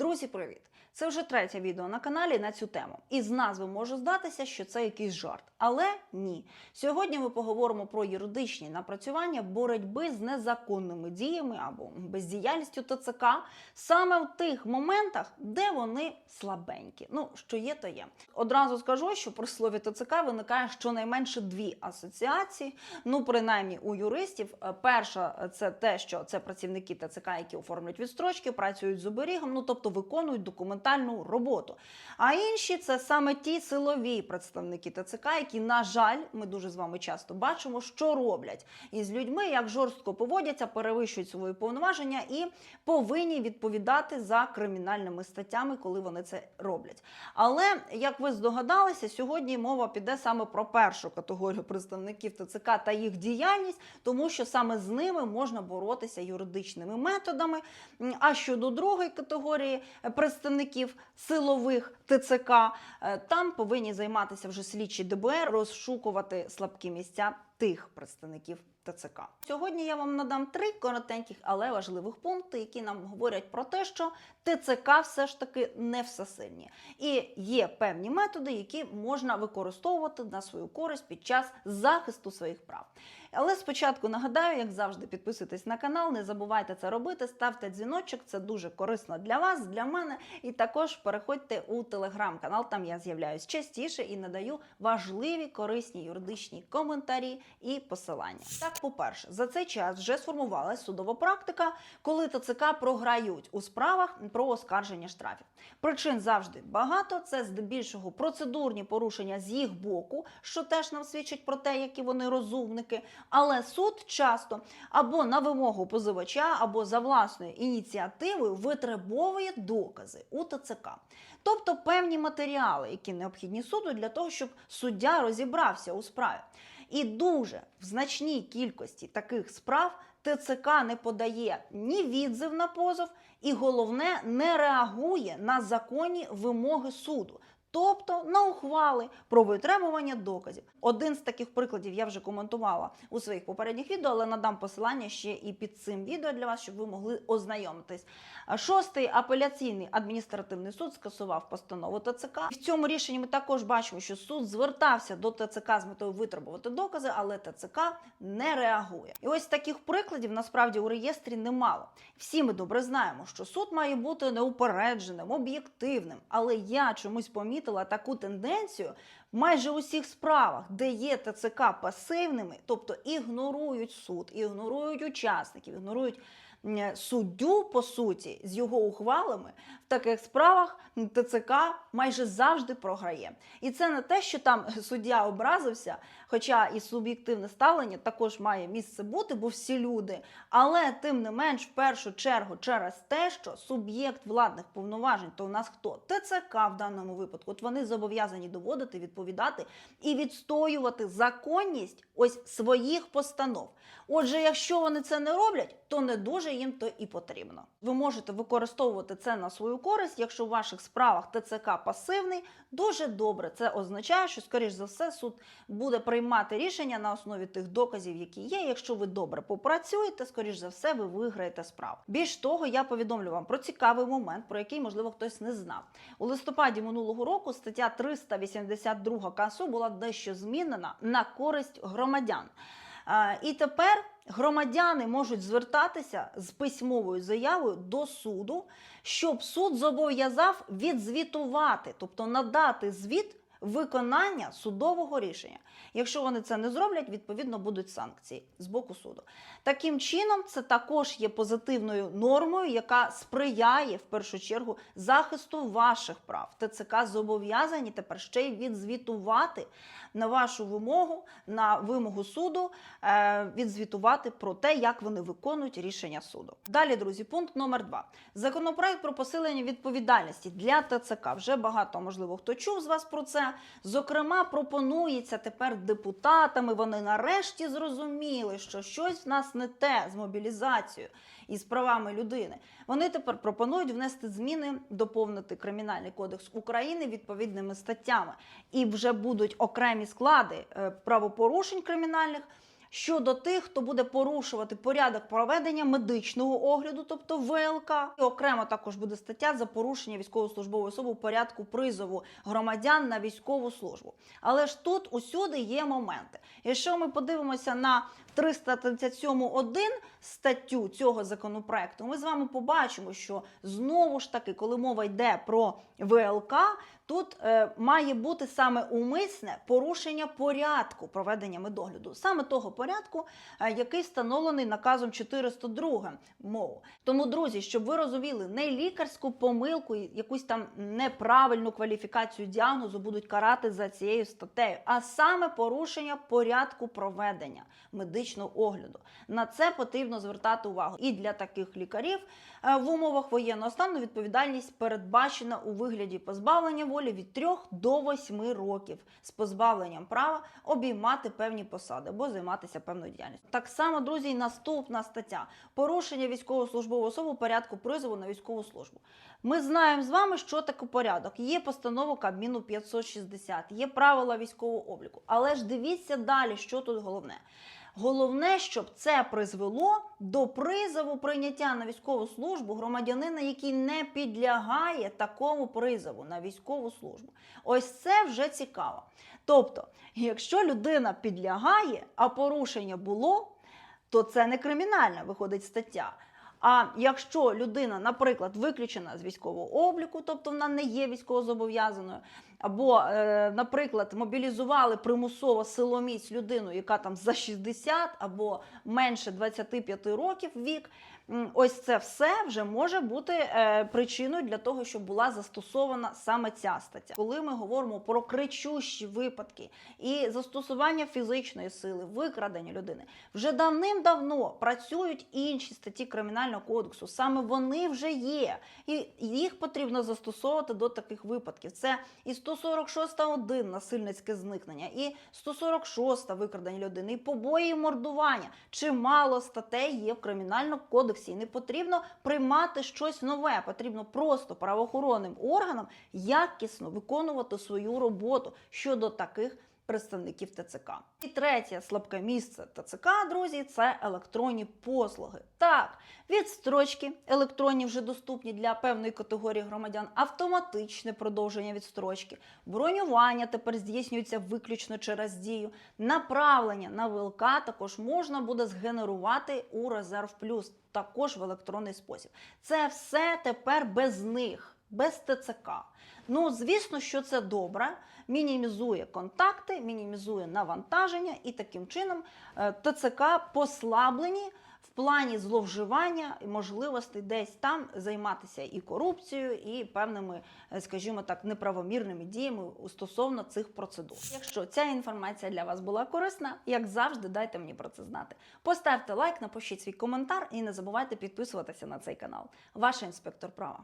Друзі, привіт! Це вже третє відео на каналі на цю тему. І з назви може здатися, що це якийсь жарт. Але ні. Сьогодні ми поговоримо про юридичні напрацювання боротьби з незаконними діями або бездіяльністю ТЦК саме в тих моментах, де вони слабенькі. Ну, що є, то є. Одразу скажу, що при слові ТЦК виникає щонайменше дві асоціації. Ну, принаймні у юристів. Е, Перша це те, що це працівники ТЦК, які оформлюють відстрочки, працюють з оберігом, ну тобто виконують документальну роботу. А інші це саме ті силові представники ТЦК, які, на жаль, ми дуже з вами часто бачимо, що роблять із людьми, як жорстко поводяться, перевищують свої повноваження і повинні відповідати за кримінальними статтями, коли вони це роблять. Але як ви здогадалися, сьогодні мова піде саме про першу категорію представників ТЦК та їх діяльність, тому що саме з ними можна боротися юридичними методами. А щодо другої категорії представників силових ТЦК, е, там повинні займатися вже слідчі ДБР, розшукувати слабкі місця тих представників ТЦК. Сьогодні я вам надам три коротеньких, але важливих пункти, які нам говорять про те, що ТЦК все ж таки не всесильні. І є певні методи, які можна використовувати на свою користь під час захисту своїх прав. Але спочатку нагадаю, як завжди, підписуйтесь на канал, не забувайте це робити, ставте дзвіночок, це дуже корисно для вас, для мене. І також переходьте у телеграм-канал, там я з'являюсь частіше і надаю важливі корисні юридичні коментарі і посилання. Так, по-перше, за цей час вже сформувалась судова практика, коли ТЦК програють у справах про оскарження штрафів. Причин завжди багато. Це здебільшого процедурні порушення з їх боку, що теж нам свідчить про те, які вони розумники. Але суд часто або на вимогу позивача, або за власною ініціативою витребовує докази у ТЦК. Тобто певні матеріали, які необхідні суду для того, щоб суддя розібрався у справі. І дуже в значній кількості таких справ ТЦК не подає ні відзив на позов, і головне не реагує на законні вимоги суду. Тобто на ухвали про витребування доказів. Один з таких прикладів я вже коментувала у своїх попередніх відео, але надам посилання ще і під цим відео для вас, щоб ви могли ознайомитись. Шостий апеляційний адміністративний суд скасував постанову ТЦК. В цьому рішенні ми також бачимо, що суд звертався до ТЦК з метою витребувати докази, але ТЦК не реагує. І ось таких прикладів насправді у реєстрі немало. Всі ми добре знаємо, що суд має бути неупередженим, об'єктивним. Але я чомусь помітила таку тенденцію в майже усіх справах, де є ТЦК пасивними, тобто ігнорують суд, ігнорують учасників, ігнорують суддю, по суті, з його ухвалами, в таких справах ТЦК майже завжди програє. І це не те, що там суддя образився, хоча і суб'єктивне ставлення також має місце бути, бо всі люди. Але тим не менш, в першу чергу, через те, що суб'єкт владних повноважень, то у нас хто? ТЦК в даному випадку. От вони зобов'язані доводити, відповідати і відстоювати законність ось своїх постанов. Отже, якщо вони це не роблять, то не дуже їм то і потрібно. Ви можете використовувати це на свою користь, якщо в ваших справах ТЦК пасивний, дуже добре. Це означає, що, скоріш за все, суд буде приймати рішення на основі тих доказів, які є. Якщо ви добре попрацюєте, скоріш за все, ви виграєте справу. Більш того, я повідомлю вам про цікавий момент, про який, можливо, хтось не знав. У листопаді минулого року стаття 382 КАСУ була дещо змінена на користь громадян. І тепер громадяни можуть звертатися з письмовою заявою до суду, щоб суд зобов'язав відзвітувати, тобто надати звіт виконання судового рішення. Якщо вони це не зроблять, відповідно будуть санкції з боку суду. Таким чином, це також є позитивною нормою, яка сприяє в першу чергу захисту ваших прав. ТЦК зобов'язані тепер ще й відзвітувати на вашу вимогу, на вимогу суду, е, відзвітувати про те, як вони виконують рішення суду. Далі, друзі, пункт номер два. Законопроект про посилення відповідальності для ТЦК. Вже багато, можливо, хто чув з вас про це. Зокрема, пропонується тепер депутатами. Вони нарешті зрозуміли, що щось в нас не те з мобілізацією і з правами людини. Вони тепер пропонують внести зміни, доповнити Кримінальний кодекс України відповідними статтями. І вже будуть окремі склади е, правопорушень кримінальних щодо тих, хто буде порушувати порядок проведення медичного огляду, тобто ВЛК. І окремо також буде стаття за порушення військовослужбової особи у порядку призову громадян на військову службу. Але ж тут усюди є моменти. Якщо ми подивимося на 337.1 статтю цього законопроекту, ми з вами побачимо, що знову ж таки, коли мова йде про ВЛК, тут е, має бути саме умисне порушення порядку проведення медогляду, саме того порядку, е, який встановлений наказом 402 мову. Тому, друзі, щоб ви розуміли, не лікарську помилку, якусь там неправильну кваліфікацію діагнозу будуть карати за цією статтею, а саме порушення порядку проведення медичного огляду. На це потрібно звертати увагу. І для таких лікарів е, в умовах воєнного стану відповідальність передбачена у вигляді позбавлення волі від 3 до 8 років з позбавленням права обіймати певні посади або займатися певною діяльністю. Так само, друзі, наступна стаття порушення військовослужбової особи у порядку призову на військову службу. Ми знаємо з вами, що таке порядок. Є постанова Кабміну 560, є правила військового обліку. Але ж дивіться далі, що тут головне. Головне, щоб це призвело до призову прийняття на військову службу громадянина, який не підлягає такому призову на військову службу. Ось це вже цікаво. Тобто, якщо людина підлягає, а порушення було, то це не кримінальна виходить стаття. А якщо людина, наприклад, виключена з військового обліку, тобто вона не є військовозобов'язаною, або, е, наприклад, мобілізували примусово силоміць людину, яка там за 60 або менше 25 років вік, ось це все вже може бути е, причиною для того, щоб була застосована саме ця стаття. Коли ми говоримо про кричущі випадки і застосування фізичної сили, викрадення людини, вже давним-давно працюють інші статті кримінального кодексу. Саме вони вже є, і їх потрібно застосовувати до таких випадків. Це і 146.1 насильницьке зникнення, і 146 викрадення людини, і побої, і мордування. Чимало статей є в кримінальному кодексі. І не потрібно приймати щось нове. Потрібно просто правоохоронним органам якісно виконувати свою роботу щодо таких. Представників ТЦК. І третє слабке місце ТЦК, друзі, це електронні послуги. Так, відстрочки електронні вже доступні для певної категорії громадян, автоматичне продовження відстрочки, бронювання тепер здійснюється виключно через дію. Направлення на ВЛК також можна буде згенерувати у резерв плюс, також в електронний спосіб. Це все тепер без них, без ТЦК. Ну, звісно, що це добре, мінімізує контакти, мінімізує навантаження, і таким чином е, ТЦК послаблені в плані зловживання і можливостей десь там займатися і корупцією, і певними, е, скажімо так, неправомірними діями стосовно цих процедур. Якщо ця інформація для вас була корисна, як завжди, дайте мені про це знати. Поставте лайк, напишіть свій коментар і не забувайте підписуватися на цей канал. Ваш інспектор права.